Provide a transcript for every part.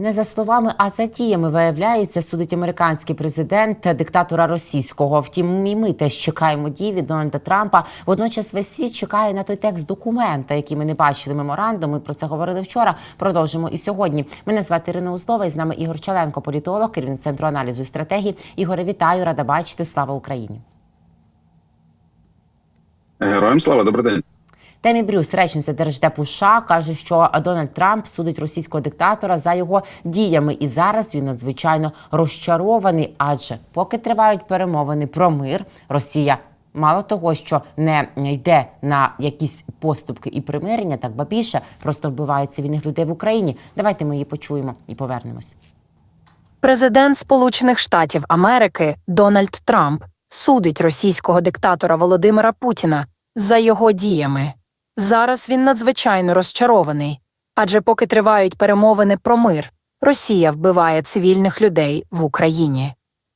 Не за словами, а за діями виявляється, судить американський президент диктатора російського. Втім, і ми теж чекаємо дій від Дональда Трампа. Водночас весь світ чекає на той текст документа, який ми не бачили меморандум. Ми про це говорили вчора. Продовжимо і сьогодні. Мене звати Ірина Узлова. І з нами Ігор Чаленко, політолог, керівник центру аналізу і стратегії. Ігоре, вітаю, рада бачити. Слава Україні. Героям слава, добрий день. Темі Брюс, речниця Держдепу США, каже, що Дональд Трамп судить російського диктатора за його діями, і зараз він надзвичайно розчарований. Адже поки тривають перемовини про мир, Росія мало того, що не йде на якісь поступки і примирення, так ба більше просто вбиває цивільних людей в Україні. Давайте ми її почуємо і повернемось. Президент Сполучених Штатів Америки Дональд Трамп судить російського диктатора Володимира Путіна за його діями. Зараз він надзвичайно розчарований, адже поки тривають перемовини про мир, Росія вбиває цивільних людей в Україні.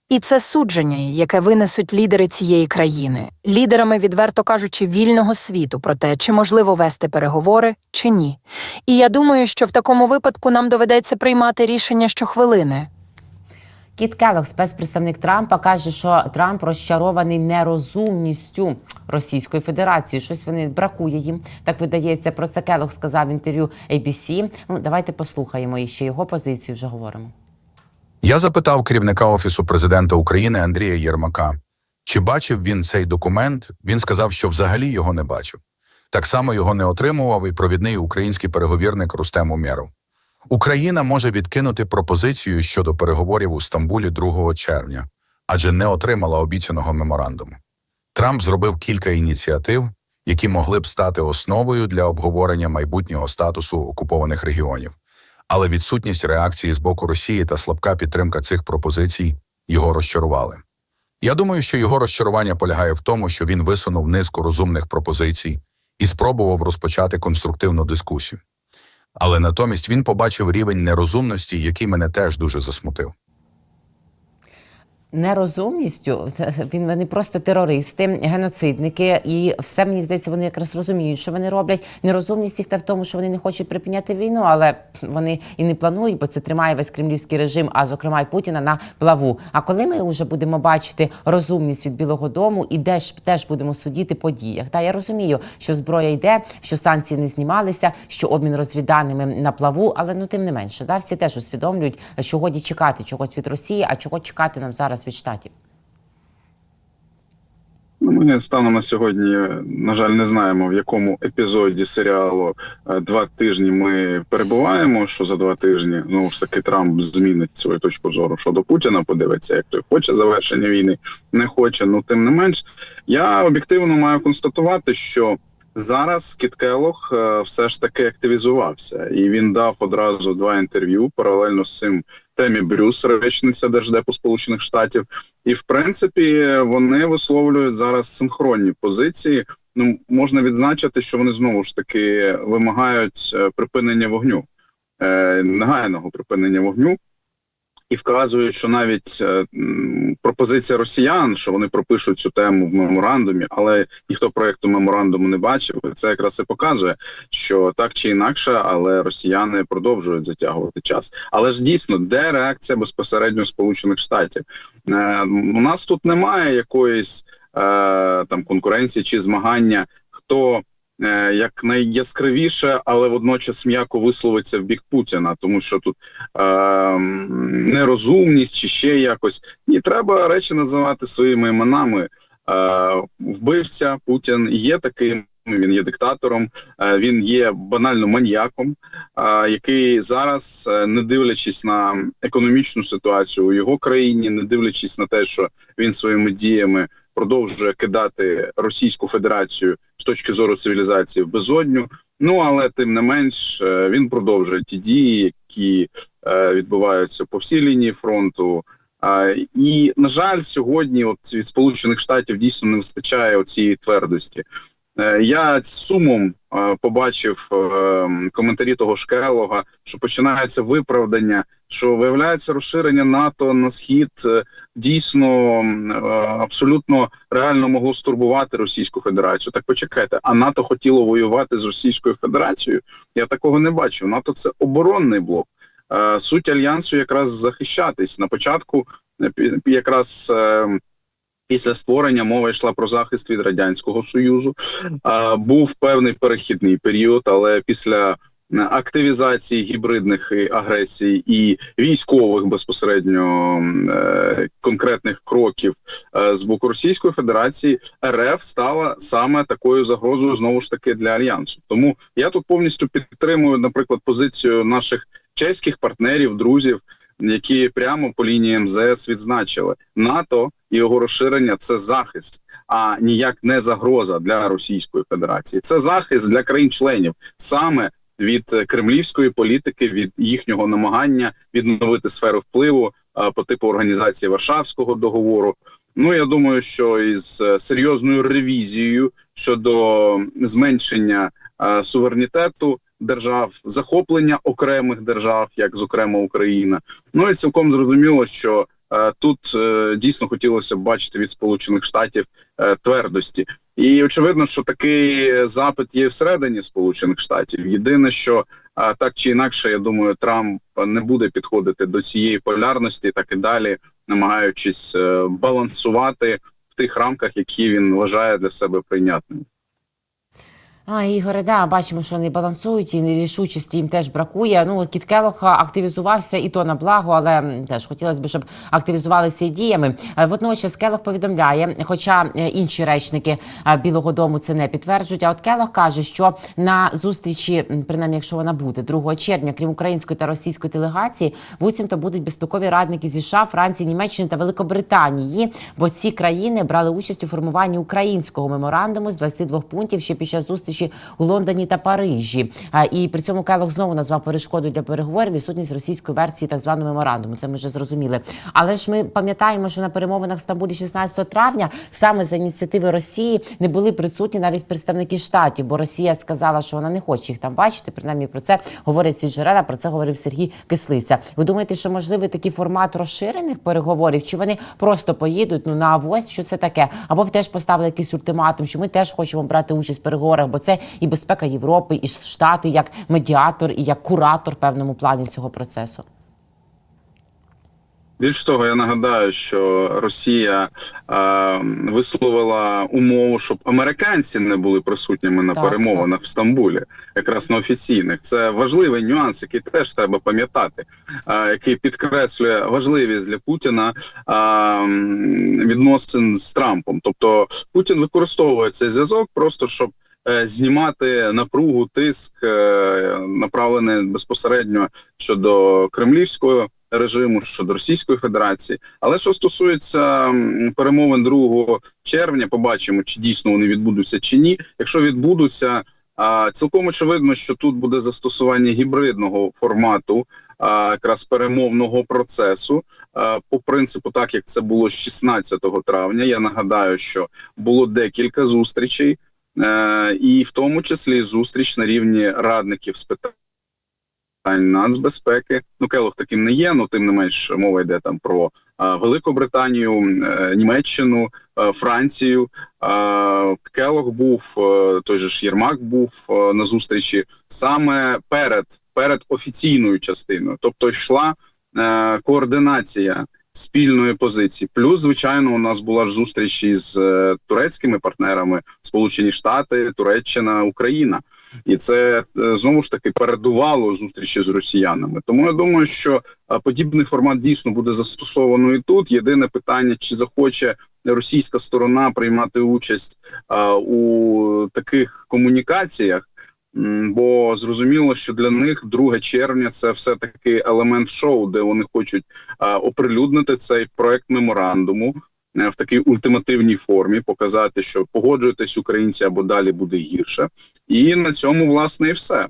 І це судження, яке винесуть лідери цієї країни, лідерами, відверто кажучи, вільного світу про те, чи можливо вести переговори, чи ні. І я думаю, що в такому випадку нам доведеться приймати рішення щохвилини. Кіт Келлог, спецпредставник Трампа, каже, що Трамп розчарований нерозумністю Російської Федерації. Щось вони бракує їм. Так видається. Про це Келлог сказав в інтерв'ю ABC. Ну давайте послухаємо і ще його позицію. Вже говоримо. Я запитав керівника офісу президента України Андрія Єрмака, чи бачив він цей документ. Він сказав, що взагалі його не бачив. Так само його не отримував і провідний український переговірник Рустем Умєров. Україна може відкинути пропозицію щодо переговорів у Стамбулі 2 червня, адже не отримала обіцяного меморандуму. Трамп зробив кілька ініціатив, які могли б стати основою для обговорення майбутнього статусу окупованих регіонів. Але відсутність реакції з боку Росії та слабка підтримка цих пропозицій його розчарували. Я думаю, що його розчарування полягає в тому, що він висунув низку розумних пропозицій і спробував розпочати конструктивну дискусію. Але натомість він побачив рівень нерозумності, який мене теж дуже засмутив. Нерозумністю він вони просто терористи, геноцидники, і все мені здається, вони якраз розуміють, що вони роблять. Нерозумність їх та в тому, що вони не хочуть припиняти війну, але вони і не планують, бо це тримає весь кремлівський режим, а зокрема й Путіна на плаву. А коли ми вже будемо бачити розумність від Білого Дому, і де ж теж будемо судіти по діях. Та я розумію, що зброя йде, що санкції не знімалися, що обмін розвідданими на плаву, але ну тим не менше, да всі теж усвідомлюють, що годі чекати чогось від Росії, а чого чекати нам зараз від штатів. Ну, Ми станом на сьогодні, на жаль, не знаємо, в якому епізоді серіалу е, два тижні ми перебуваємо. Що за два тижні знову ж таки Трамп змінить свою точку зору щодо Путіна. Подивиться, як той хоче завершення війни, не хоче. Ну тим не менш, я об'єктивно маю констатувати, що зараз Кіт Келлог е, все ж таки активізувався, і він дав одразу два інтерв'ю паралельно з цим темі Брюс, речниця Держдепу Сполучених Штатів. І в принципі вони висловлюють зараз синхронні позиції. Ну можна відзначити, що вони знову ж таки вимагають е, припинення вогню, е, негайного припинення вогню. І вказують, що навіть е, пропозиція росіян, що вони пропишуть цю тему в меморандумі, але ніхто проекту меморандуму не бачив. Це якраз і показує, що так чи інакше, але росіяни продовжують затягувати час. Але ж дійсно, де реакція безпосередньо Сполучених Штатів? Е, у нас тут немає якоїсь е, там конкуренції чи змагання, хто як найяскравіше, але водночас м'яко висловиться в бік Путіна, тому що тут е, нерозумність чи ще якось ні, треба речі називати своїми іменами. Е, вбивця Путін є таким. Він є диктатором, е, він є банально маньяком, е, який зараз, е, не дивлячись на економічну ситуацію у його країні, не дивлячись на те, що він своїми діями продовжує кидати Російську Федерацію з точки зору цивілізації в безодню. Ну але тим не менш е, він продовжує ті дії, які е, відбуваються по всій лінії фронту. І на жаль, сьогодні, от від Сполучених Штатів дійсно не вистачає цієї твердості. Е, Я з сумом побачив е, коментарі того ж Келлога, що починається виправдання, що виявляється розширення НАТО на схід е, дійсно е, абсолютно реально могло стурбувати Російську Федерацію. Так почекайте, а НАТО хотіло воювати з Російською Федерацією? Я такого не бачив. НАТО це оборонний блок. е, суть альянсу якраз захищатись на початку, якраз. Після створення мова йшла про захист від радянського союзу. Був певний перехідний період, але після активізації гібридних е, агресій і військових безпосередньо е, конкретних кроків е, з боку Російської Федерації, РФ стала саме такою загрозою знову ж таки для альянсу. Тому я тут повністю підтримую, наприклад, позицію наших чеських партнерів, друзів, які прямо по лінії МЗС відзначили НАТО і його розширення це захист, а ніяк не загроза для Російської Федерації. Це захист для країн-членів саме від е, кремлівської політики, від їхнього намагання відновити сферу впливу по типу організації Варшавського договору. Ну я думаю, що із е, серйозною ревізією щодо зменшення суверенітету держав, захоплення окремих держав, як зокрема Україна. Ну і цілком зрозуміло, що тут е, дійсно хотілося б бачити від Сполучених Штатів е, твердості. І очевидно, що такий запит є всередині Сполучених Штатів. Єдине, що так чи інакше, я думаю, Трамп не буде підходити до цієї полярності, так і далі, намагаючись е, балансувати в тих рамках, які він вважає для себе прийнятними. А, Ігоре, да, бачимо, що вони балансують і нерішучості їм теж бракує. Ну, от Кіт активізувався і то на благо, але теж хотілося б, щоб активізувалися і діями. Е, Водночас Келох повідомляє, хоча е, інші речники е, Білого Дому це не підтверджують. А от Келох каже, що на зустрічі, принаймні, якщо вона буде 2 червня, крім української та російської делегації, буцімто будуть безпекові радники зі США, Франції, Німеччини та Великобританії, бо ці країни брали участь у формуванні українського меморандуму з 22 пунктів ще під час зустрічі у Лондоні та Парижі. А, І при цьому Келох знову назвав перешкодою для переговорів відсутність російської версії так званого меморандуму. Це ми вже зрозуміли. Але ж ми пам'ятаємо, що на перемовинах в Стамбулі 16 травня саме за ініціативи Росії не були присутні навіть представники штатів, бо Росія сказала, що вона не хоче їх там бачити. Принаймні про це говорять ці джерела. Про це говорив Сергій Кислиця. Ви думаєте, що можливий такий формат розширених переговорів? Чи вони просто поїдуть ну на авось? Що це таке? Або б теж поставили якийсь ультиматум, що ми теж хочемо брати участь в переговорах, бо це і безпека Європи, і Штати як медіатор, і як куратор в певному плані цього процесу. Більш того, я нагадаю, що Росія е, висловила умову, щоб американці не були присутніми на Так, перемовинах в Стамбулі, якраз на офіційних. Це важливий нюанс, який теж треба пам'ятати, е, який підкреслює важливість для Путіна е, відносин з Трампом. Тобто Путін використовує цей зв'язок просто щоб. Е, Знімати напругу, тиск е, направлений безпосередньо щодо кремлівського режиму щодо Російської Федерації. Але що стосується перемовин 2 червня, побачимо, чи дійсно вони відбудуться чи ні. Якщо відбудуться, цілком очевидно, що тут буде застосування гібридного формату, якраз перемовного процесу, по принципу, так як це було 16 травня. Я нагадаю, що було декілька зустрічей, і в тому числі зустріч на рівні радників з питань нацбезпеки. Ну Келох таким не є. але тим не менш мова йде там про а, Велику Британію, е, Німеччину, е, Францію. Келох був е, той же ж Єрмак був е, на зустрічі саме перед перед офіційною частиною, тобто йшла е, координація. Спільної позиції, плюс звичайно, у нас була ж зустріч із е, турецькими партнерами Сполучені Штати, Туреччина, Україна і це е, знову ж таки передувало зустрічі з росіянами. Тому я думаю, що е, подібний формат дійсно буде застосовано і тут. Єдине питання: чи захоче російська сторона приймати участь е, у таких комунікаціях? Бо зрозуміло, що для них 2 червня це все таки елемент шоу, де вони хочуть а, оприлюднити цей проект меморандуму а, в такій ультимативній формі, показати, що погоджуєтесь українці або далі буде гірше. І на цьому власне і все.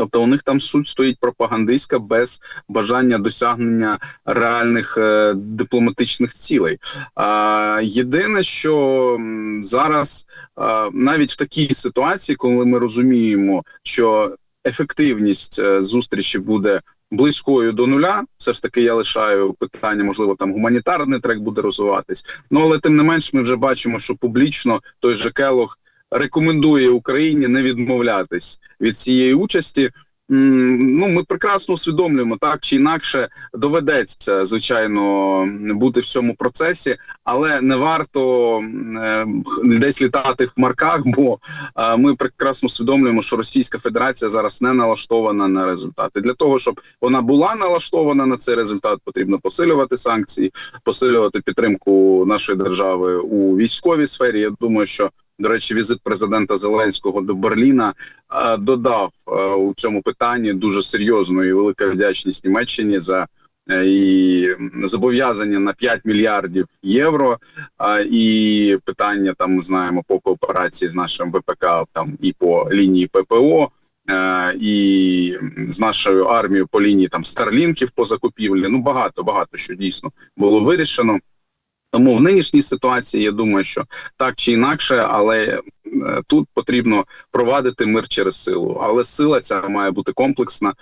Тобто у них там суть стоїть пропагандистська без бажання досягнення реальних е, дипломатичних цілей. А, єдине, що зараз а, навіть в такій ситуації, коли ми розуміємо, що ефективність е, зустрічі буде близькою до нуля, все ж таки я лишаю питання, можливо, там гуманітарний трек буде розвиватись. Ну але тим не менш, ми вже бачимо, що публічно той же Келох рекомендує Україні не відмовлятись від цієї участі. ну ми прекрасно усвідомлюємо, так чи інакше доведеться звичайно бути в цьому процесі, але не варто е, десь літати в марках, бо ми прекрасно усвідомлюємо, що Російська Федерація зараз не налаштована на результати. Для того щоб вона була налаштована на цей результат, потрібно посилювати санкції, посилювати підтримку нашої держави у військовій сфері. Я думаю, що до речі, візит президента Зеленського до Берліна е, додав е, у цьому питанні дуже серйозну і велика вдячність Німеччині за е, і зобов'язання на 5 мільярдів євро. І питання там ми знаємо по кооперації з нашим ВПК там і по лінії ППО. І з нашою армією по лінії там старлінків по закупівлі. Ну багато багато що дійсно було вирішено. Тому в нинішній ситуації я думаю, що так чи інакше, але е, тут потрібно провадити мир через силу. Але сила ця має бути комплексна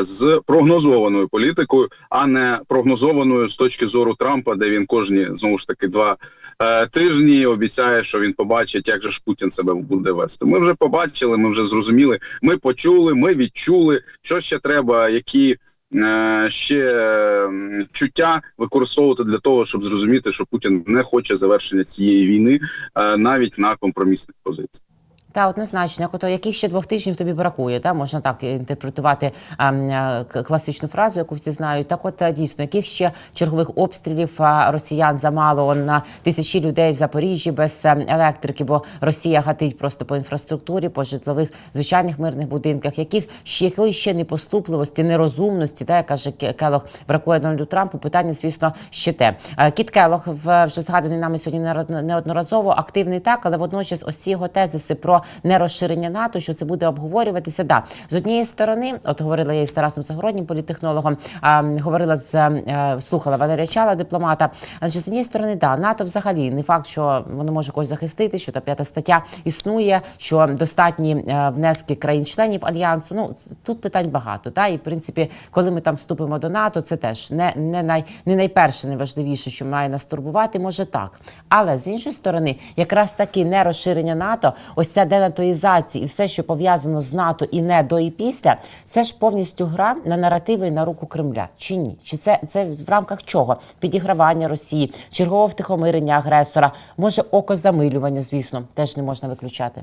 з прогнозованою політикою, а не прогнозованою з точки зору Трампа, де він кожні знову ж таки два е, тижні обіцяє, що він побачить, як же ж Путін себе буде вести. Ми вже побачили, ми вже зрозуміли. Ми почули, ми відчули, що ще треба, які. Е, Ще чуття використовувати для того, щоб зрозуміти, що Путін не хоче завершення цієї війни е, навіть на компромісних позиціях. Та однозначно, як яких ще двох тижнів тобі бракує, та можна так інтерпретувати а, а, класичну фразу, яку всі знають. Так, от е, дійсно, яких ще чергових обстрілів а, росіян замало на тисячі людей в Запоріжжі без е, електрики, бо Росія гатить просто по інфраструктурі, по житлових звичайних мирних будинках, яких ще якої ще непоступливості, нерозумності, та каже Ке- Келох, бракує Дональду Трампу. Питання, звісно, ще те. Е, Кіт Келох вже згаданий нами сьогодні неодно- неодноразово активний так, але водночас ось ці його тезиси про нерозширення НАТО, що це буде обговорюватися. Да, з однієї сторони, от говорила я із Тарасом Загороднім, політехнологом, а, говорила з е, слухала Валерія Чала, дипломата. А з однієї сторони, да, НАТО взагалі не факт, що воно може когось захистити, що та п'ята стаття існує, що достатні е, внески країн-членів альянсу. Ну тут питань багато. Та і в принципі, коли ми там вступимо до НАТО, це теж не, не най не найперше, найважливіше, що має нас турбувати, може так. Але з іншої сторони, якраз таки не розширення НАТО, ось ця денатоїзація і все, що пов'язано з НАТО і не до і після, це ж повністю гра на наративи на руку Кремля. Чи ні? Чи це, це в рамках чого? Підігравання Росії, чергового втихомирення агресора, може око замилювання, звісно, теж не можна виключати.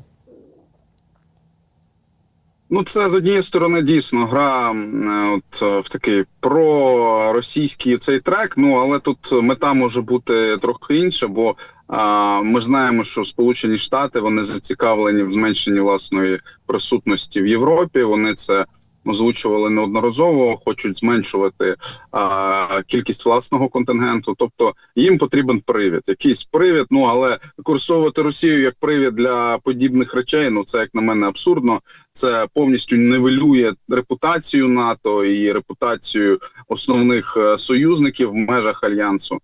Ну, це з однієї сторони дійсно гра е, от е, в такий проросійський цей трек. Ну але тут мета може бути трохи інша, бо а, ми знаємо, що Сполучені Штати вони зацікавлені в зменшенні власної присутності в Європі. Вони це озвучували неодноразово, хочуть зменшувати а, кількість власного контингенту. Тобто їм потрібен привід, якийсь привід. Ну але використовувати Росію як привід для подібних речей. Ну це як на мене абсурдно. Це повністю нивелює репутацію НАТО і репутацію основних е, союзників в межах альянсу.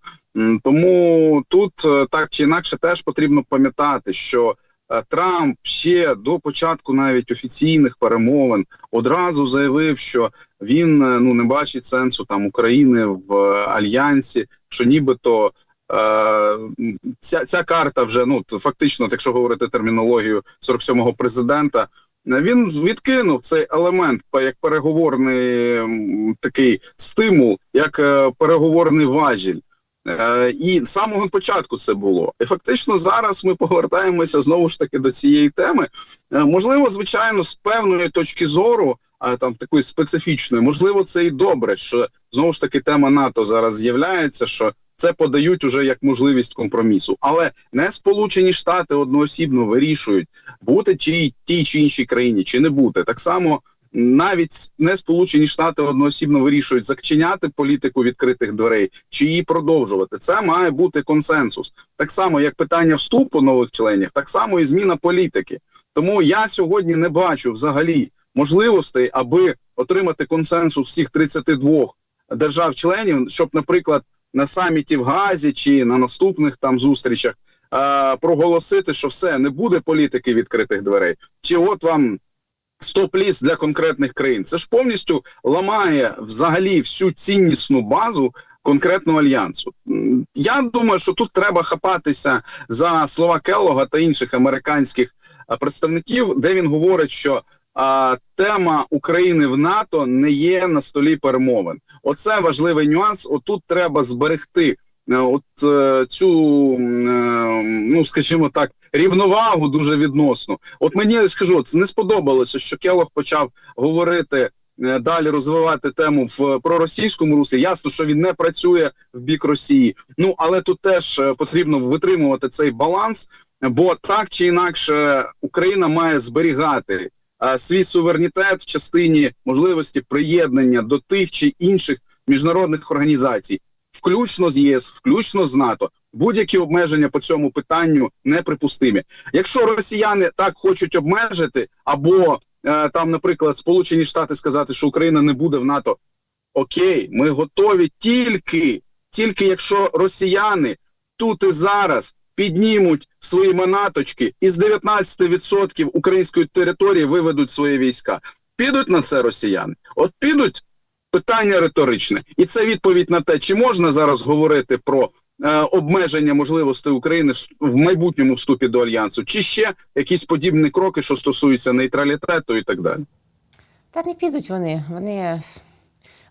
Тому тут е, так чи інакше теж потрібно пам'ятати, що Трамп ще до початку навіть офіційних перемовин одразу заявив, що він е, ну не бачить сенсу там України в е, альянсі, що нібито. е, Ця ця карта вже ну фактично, якщо говорити термінологію 47-го президента, е, він відкинув цей елемент як переговорний такий стимул, як е, переговорний важіль. Е, І з самого початку це було. І фактично зараз ми повертаємося знову ж таки до цієї теми. Е, Можливо, звичайно, з певної точки зору, а там такої специфічної, можливо, це і добре, що знову ж таки тема НАТО зараз з'являється, що це подають уже як можливість компромісу, але не Сполучені Штати одноосібно вирішують бути чи тій чи іншій країні, чи не бути так само. Навіть не Сполучені Штати одноосібно вирішують зачиняти політику відкритих дверей чи її продовжувати. Це має бути консенсус. Так само, як питання вступу нових членів, так само і зміна політики. Тому я сьогодні не бачу взагалі можливостей, аби отримати консенсус всіх 32 держав-членів, щоб, наприклад, на саміті в Газі чи на наступних там зустрічах е, проголосити, що все не буде політики відкритих дверей, чи от вам стоп-ліст для конкретних країн. Це ж повністю ламає взагалі всю ціннісну базу конкретного альянсу. Я думаю, що тут треба хапатися за слова Келлога та інших американських представників, де він говорить, що а, тема України в НАТО не є на столі перемовин. Оце важливий нюанс. Отут треба зберегти от е, цю, е, ну скажімо так, рівновагу дуже відносно. От мені скажу, це не сподобалося, що Келох почав говорити. е, Далі розвивати тему в проросійському руслі. Ясно, що він не працює в бік Росії. Ну але тут теж е, потрібно витримувати цей баланс, бо так чи інакше Україна має зберігати е, свій суверенітет в частині можливості приєднання до тих чи інших міжнародних організацій, включно з ЄС, включно з НАТО. Будь-які обмеження по цьому питанню неприпустимі. Якщо росіяни так хочуть обмежити, або е, там, наприклад, Сполучені Штати сказати, що Україна не буде в НАТО. Окей, ми готові тільки, тільки якщо росіяни тут і зараз піднімуть свої манаточки і з 19% української території виведуть свої війська. Підуть на це росіяни? От підуть питання риторичне, і це відповідь на те, чи можна зараз говорити про е, обмеження можливостей України в майбутньому вступі до альянсу, чи ще якісь подібні кроки, що стосуються нейтралітету і так далі. Та не підуть вони. Вони.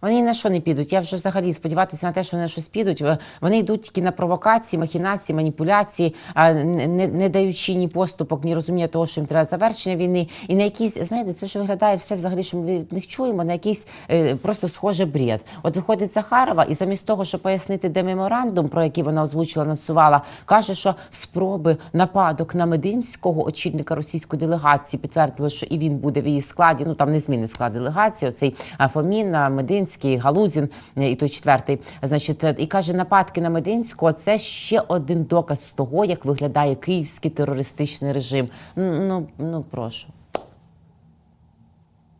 Вони на що не підуть. Я вже взагалі сподіватися на те, що вони на щось підуть. Е, Вони йдуть тільки на провокації, махінації, маніпуляції, не, не, даючи ні поступок, ні розуміння того, що їм треба завершення війни. І на якісь, знаєте, це ж виглядає все взагалі, що ми від них чуємо, на якийсь е, просто схоже бред. От виходить Захарова, і замість того, щоб пояснити, де меморандум, про який вона озвучила, анонсувала, каже, що спроби нападок на Мединського, очільника російської делегації, підтвердили, що і він буде в її складі. Ну там не зміни склад делегації. Оцей а, Фомін, а, Галузін е, і той четвертий. Значить, е, і каже, нападки на Мединського це ще один доказ того, як виглядає київський терористичний режим. Ну, ну прошу.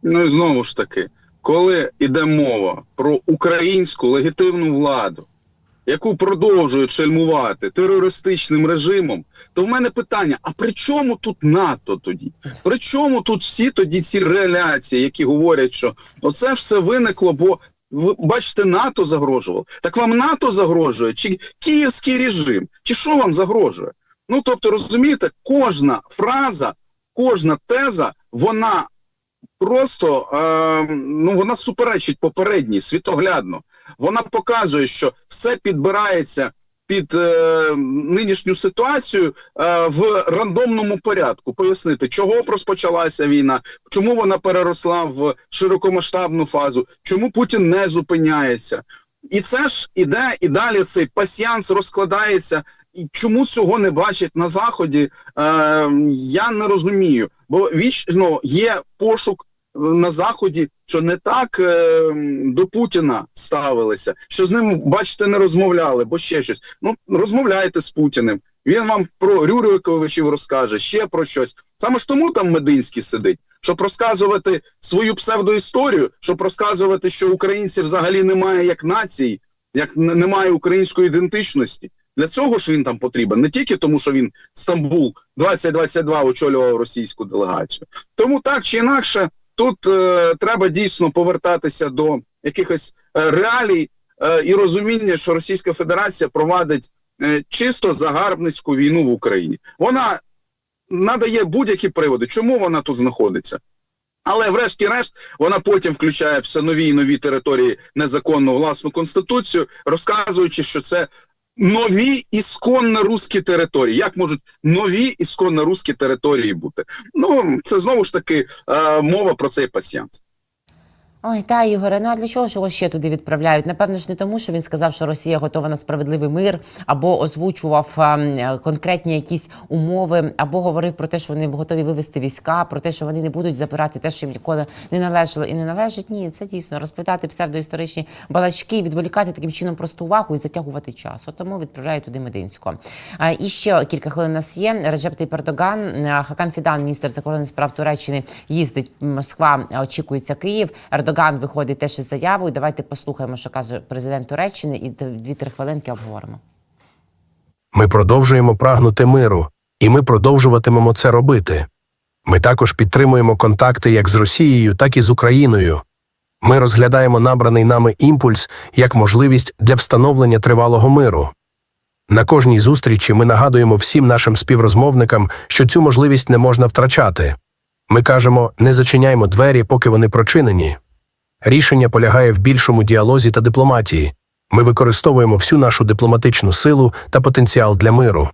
Ну і знову ж таки, коли йде мова про українську легітимну владу, яку продовжують шельмувати терористичним режимом, то в мене питання: а при чому тут НАТО тоді? При чому тут всі тоді ці реляції, які говорять, що оце все виникло, бо ви бачите, НАТО загрожувало. Так вам НАТО загрожує, чи київський режим, чи що вам загрожує? Ну тобто, розумієте, кожна фраза, кожна теза, вона просто е, ну вона суперечить попередній світоглядно. Вона показує, що все підбирається під е, нинішню ситуацію е, в рандомному порядку. Пояснити, чого розпочалася війна, чому вона переросла в широкомасштабну фазу, чому Путін не зупиняється. І це ж іде і далі цей пасіанс розкладається. І чому цього не бачать на заході? Е, я не розумію, бо вічно є пошук на заході, що не так е, до Путіна ставилися, що з ним, бачите, не розмовляли, бо ще щось. Ну розмовляйте з Путіним. Він вам про Рюриковичів розкаже, ще про щось. Саме ж тому там Мединський сидить, щоб розказувати свою псевдоісторію, щоб розказувати, що українців взагалі немає як нації, як немає української ідентичності. Для цього ж він там потрібен, не тільки тому, що він Стамбул 2022 очолював російську делегацію. Тому так чи інакше, тут е, треба дійсно повертатися до якихось е, реалій е, і розуміння, що Російська Федерація провадить е, чисто загарбницьку війну в Україні. Вона надає будь-які приводи, чому вона тут знаходиться. Але, врешті-решт, вона потім включає все нові і нові території незаконну власну конституцію, розказуючи, що це нові ісконно русські території. Як можуть нові ісконно русські території бути? Ну це знову ж таки е, мова про цей пасіянс. Ой, та Ігоре, ну а для чого ж його ще туди відправляють? Напевно ж не тому, що він сказав, що Росія готова на справедливий мир, або озвучував а, конкретні якісь умови, або говорив про те, що вони готові вивести війська, про те, що вони не будуть забирати те, що їм ніколи не належало і не належить. Ні, це дійсно розплітати псевдоісторичні балачки, відволікати таким чином просто увагу і затягувати час. От тому відправляють туди Мединського. А, і ще кілька хвилин у нас є. Реджеп Ердоган, Хакан Фідан, міністр закордонних справ Туреччини, їздить Москва, очікується Київ. Ердоган виходить теж із заявою. Давайте послухаємо, що каже президент Туреччини, і дві-три хвилинки обговоримо. Ми продовжуємо прагнути миру, і ми продовжуватимемо це робити. Ми також підтримуємо контакти як з Росією, так і з Україною. Ми розглядаємо набраний нами імпульс як можливість для встановлення тривалого миру. На кожній зустрічі ми нагадуємо всім нашим співрозмовникам, що цю можливість не можна втрачати. Ми кажемо не зачиняймо двері, поки вони прочинені. Рішення полягає в більшому діалозі та дипломатії. Ми використовуємо всю нашу дипломатичну силу та потенціал для миру.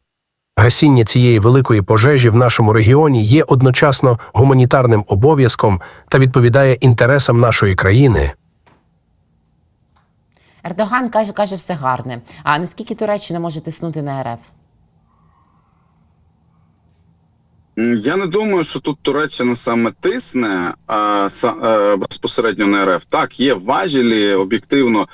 Гасіння цієї великої пожежі в нашому регіоні є одночасно гуманітарним обов'язком та відповідає інтересам нашої країни. Ердоган каже, каже все гарне. А наскільки Туреччина може тиснути на РФ? Я не думаю, що тут Туреччина саме тисне а, са- е, безпосередньо на РФ. Так, є важелі об'єктивно.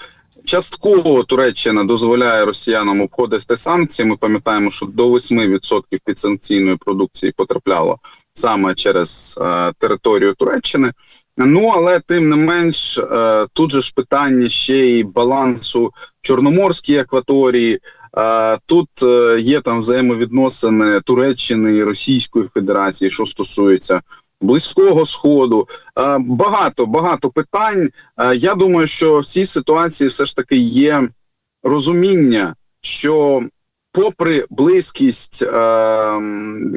Частково Туреччина дозволяє росіянам обходити санкції. Ми пам'ятаємо, що до 8% підсанкційної продукції потрапляло саме через е, територію Туреччини. Ну але тим не менш, е, тут же ж питання ще й балансу Чорноморській акваторії. Тут е, є там взаємовідносини Туреччини і Російської Федерації, що стосується Близького Сходу. Багато багато питань. Я думаю, що в цій ситуації все ж таки є розуміння, що, попри близькість е,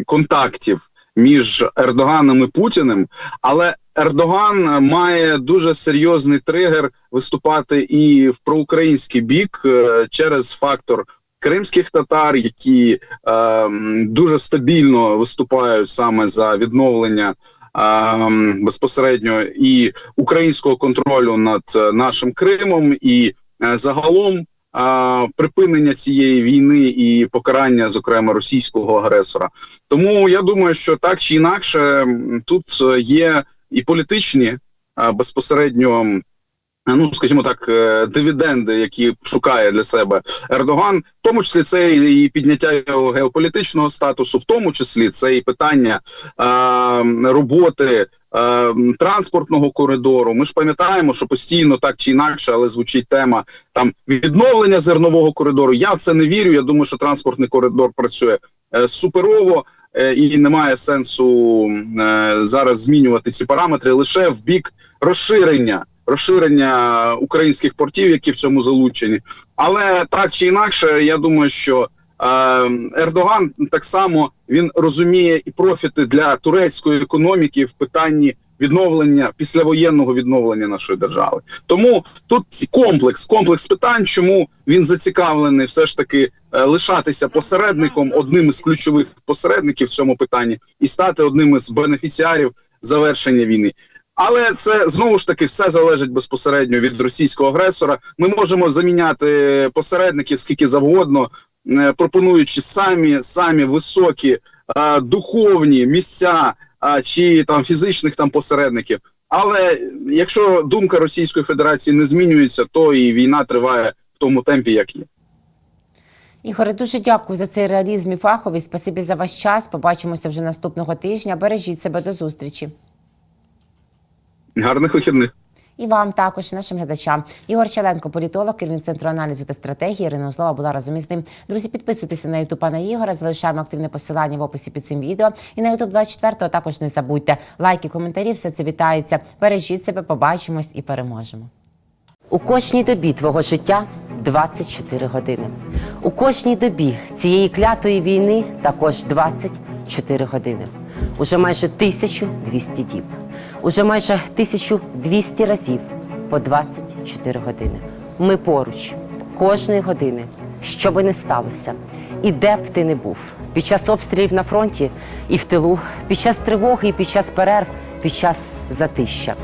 контактів між Ердоганом і Путіним, але Ердоган має дуже серйозний тригер виступати і в проукраїнський бік е, через фактор кримських татар, які е, дуже стабільно виступають саме за відновлення е, безпосередньо і українського контролю над е, нашим Кримом, і е, загалом. е, Припинення цієї війни і покарання, зокрема російського агресора, тому я думаю, що так чи інакше тут є і політичні безпосередньо ну скажімо так, е, дивіденди, які шукає для себе Ердоган, в тому числі це і підняття його геополітичного статусу, в тому числі це і питання е, роботи. е, Транспортного коридору, ми ж пам'ятаємо, що постійно так чи інакше, але звучить тема там відновлення зернового коридору. Я в це не вірю. Я думаю, що транспортний коридор працює е, суперово е, і немає сенсу е, зараз змінювати ці параметри лише в бік розширення розширення українських портів, які в цьому залучені. Але так чи інакше, я думаю, що е, Ердоган так само він розуміє і профіти для турецької економіки в питанні відновлення післявоєнного відновлення нашої держави. Тому тут комплекс, комплекс питань, чому він зацікавлений все ж таки е, лишатися посередником, одним із ключових посередників в цьому питанні, і стати одним із бенефіціарів завершення війни. Але це знову ж таки все залежить безпосередньо від російського агресора. Ми можемо заміняти посередників скільки завгодно, е, пропонуючи самі самі високі е, духовні місця е, чи там фізичних там посередників. Але якщо думка Російської Федерації не змінюється, то і війна триває в тому темпі, як є. Ігоре, дуже дякую за цей реалізм і фаховість. Спасибі за ваш час. Побачимося вже наступного тижня. Бережіть себе до зустрічі. Гарних вихідних. І вам також, нашим глядачам. Ігор Челенко, політолог, керівник центру аналізу та стратегії. Ірина Озлова була разом із ним. Друзі, підписуйтеся на ютуб пана Ігора. Залишаємо активне посилання в описі під цим відео. І на ютуб 24 також не забудьте. Лайки, коментарі, все це вітається. Бережіть себе, побачимось і переможемо. У кожній добі твого життя 24 години. У кожній добі цієї клятої війни також 24 години. Уже майже 1200 діб. Уже майже 1200 разів по 24 години. Ми поруч кожної години, що би не сталося, і де б ти не був. Під час обстрілів на фронті і в тилу, під час тривоги і під час перерв, під час затища.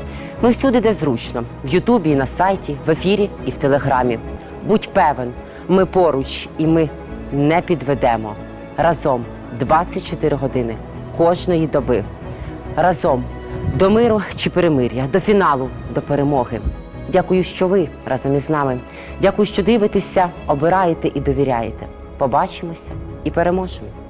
Ми всюди, де зручно, в Ютубі, на сайті, в ефірі і в телеграмі. Будь певен, ми поруч і ми не підведемо. Разом 24 години кожної доби. Разом до миру чи перемир'я, до фіналу, до перемоги. Дякую, що ви разом із нами. Дякую, що дивитеся, обираєте і довіряєте. Побачимося і переможемо.